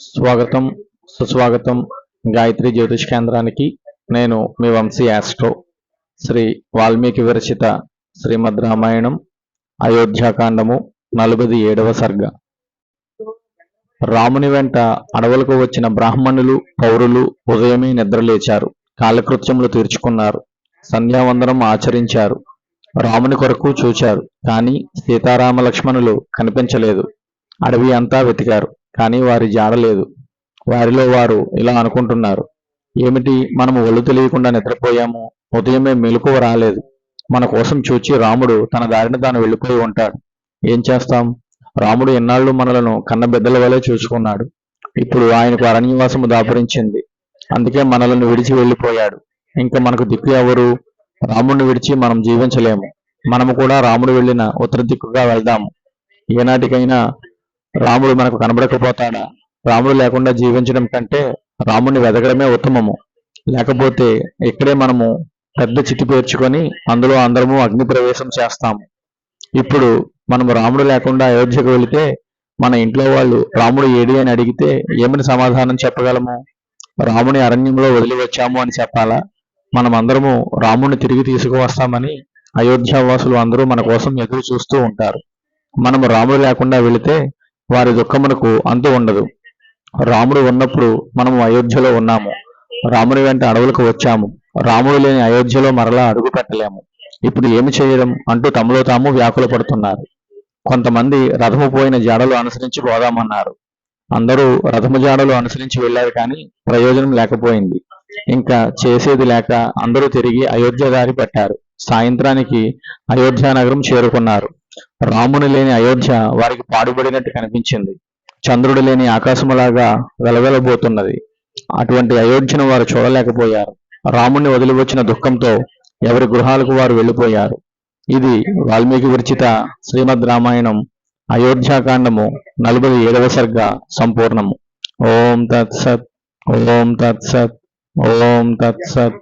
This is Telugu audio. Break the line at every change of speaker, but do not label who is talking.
స్వాగతం సుస్వాగతం గాయత్రి జ్యోతిష్ కేంద్రానికి. నేను మీ వంశీ యాస్ట్రో శ్రీ వాల్మీకి విరచిత శ్రీమద్ రామాయణం అయోధ్యాకాండము నలభై ఏడవ సర్గ. రాముని వెంట అడవులకు వచ్చిన బ్రాహ్మణులు పౌరులు ఉదయమే నిద్రలేచారు. కాలకృత్యములు తీర్చుకున్నారు. సంధ్యావందనం ఆచరించారు. రాముని కొరకు చూచారు కానీ సీతారామ లక్ష్మణులు కనిపించలేదు. అడవి అంతా వెతికారు కానీ వారి జాడలేదు వారిలో వారు ఇలా అనుకుంటున్నారు ఏమిటి మనము ఒళ్ళు తెలియకుండా నిద్రపోయాము? ఉదయమే మెలకువ రాలేదు. మన కోసం చూచి రాముడు తన దారిన తాను వెళ్ళిపోయి ఉంటాడు. ఏం చేస్తాం? రాముడు ఎన్నాళ్ళు మనలను కన్న బిడ్డల వలె చూసుకున్నాడు. ఇప్పుడు ఆయనకు అరణ్యవాసము దాపురించింది. అందుకే మనలను విడిచి వెళ్ళిపోయాడు. ఇంకా మనకు దిక్కు ఎవరు? రాముడిని విడిచి మనం జీవించలేము. మనము కూడా రాముడు వెళ్ళిన ఉత్తర దిక్కుగా వెళ్దాము. ఏనాటికైనా రాముడు మనకు కనబడకపోతాడా? రాముడు లేకుండా జీవించడం కంటే రాముడిని వెతకడమే ఉత్తమము. లేకపోతే ఇక్కడే మనము పెద్ద చితి పేర్చుకొని అందులో అందరము అగ్ని ప్రవేశం చేస్తాము. ఇప్పుడు మనము రాముడు లేకుండా అయోధ్యకు వెళితే మన ఇంట్లో వాళ్ళు రాముడు ఏడి? అని అడిగితే ఏమని సమాధానం చెప్పగలము? రాముని అరణ్యంలో వదిలి వచ్చాము అని చెప్పాలా? మనమందరము రాముణ్ణి రాముడిని తిరిగి తీసుకువస్తామని అయోధ్యావాసులు అందరూ మన కోసం ఎదురు చూస్తూ ఉంటారు. మనము రాముడు లేకుండా వెళితే వారి దుఃఖమునకు అంతు ఉండదు. రాముడు ఉన్నప్పుడు మనము అయోధ్యలో ఉన్నాము. రాముని వెంట అడవులకు వచ్చాము. రాముడు లేని అయోధ్యలో మరలా అడుగు పెట్టలేము. ఇప్పుడు ఏమి చేయడం అంటూ తమలో తాము వ్యాకుల పడుతున్నారు. కొంతమంది రథము పోయిన జాడలు అనుసరించి పోదామన్నారు. అందరూ రథము జాడలు అనుసరించి వెళ్ళారు కానీ ప్రయోజనం లేకపోయింది. ఇంకా చేసేది లేక అందరూ తిరిగి అయోధ్య దారి పెట్టారు. సాయంత్రానికి అయోధ్య నగరం చేరుకున్నారు. రాముని లేని అయోధ్య వారికి పాడుబడినట్టు కనిపించింది. చంద్రుడు లేని ఆకాశములాగా వెలవెలబోతున్నది. అటువంటి అయోధ్యను వారు చూడలేకపోయారు. రాముణ్ణి వదిలి వచ్చిన దుఃఖంతో ఎవరి గృహాలకు వారు వెళ్ళిపోయారు. ఇది వాల్మీకి విరచిత శ్రీమద్ రామాయణం అయోధ్యాకాండము నలభై ఏడవ సర్గ సంపూర్ణము. ఓం తత్సత్ ఓం తత్సత్ ఓం తత్సత్